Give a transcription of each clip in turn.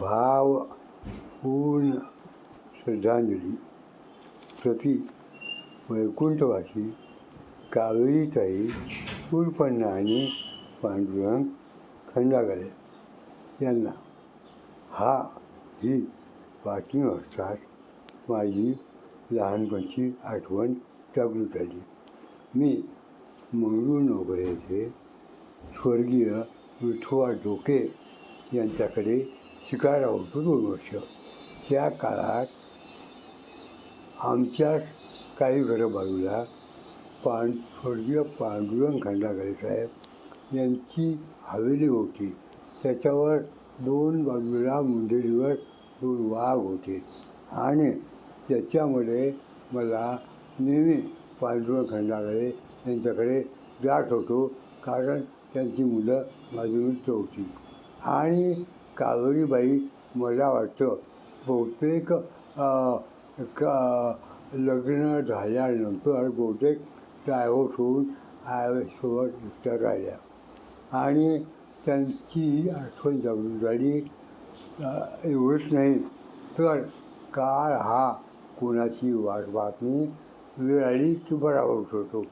भाव पूर्ण श्रद्धांजली प्रति वैकुंठवासी कावेरीताई उर्फण्णा आणि पांडुरंग खंडागळे यांना हा ही बातमी वाचताच माझी लहानपणची आठवण जागृत झाली. मी मंगळूर नोकरे येथे स्वर्गीय विठोबा डोके यांच्याकडे शिकायला होतो दोन वर्ष त्या काळात आमच्या काही घरं बाजूला पां स्वर्गीय पांडुरंग खंडागळे साहेब यांची हवेली होती. त्याच्यावर दोन बाजूला मुंडेरीवर दोन वाघ होते. आणि त्याच्यामध्ये मला नेहमी पांडुरंग खंडागळे यांच्याकडे जात होतो कारण त्यांची मुलं माझी मित्र होती. आणि कावेरीबाई मला वाटतं बहुतेक का लग्न झाल्यानंतर बहुतेक डायव्होर्स होऊन आयुष्यभर एकट्या राहिल्या. आणि त्यांची आठवण जागृत झाली एवढंच नाही तर काळ हा कोणाची वाट पाहत नाही. वेळ आली की बराबर होतो.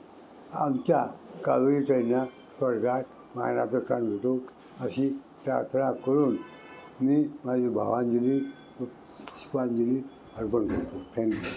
आमच्या कावेरीताईंना स्वर्गात मानाचं स्थान भेटो अशी प्रार्थना करून મેં મારી ભાવાંજલિ પુષ્પાંજલિ અર્પણ કરું છું થેન્ક યુ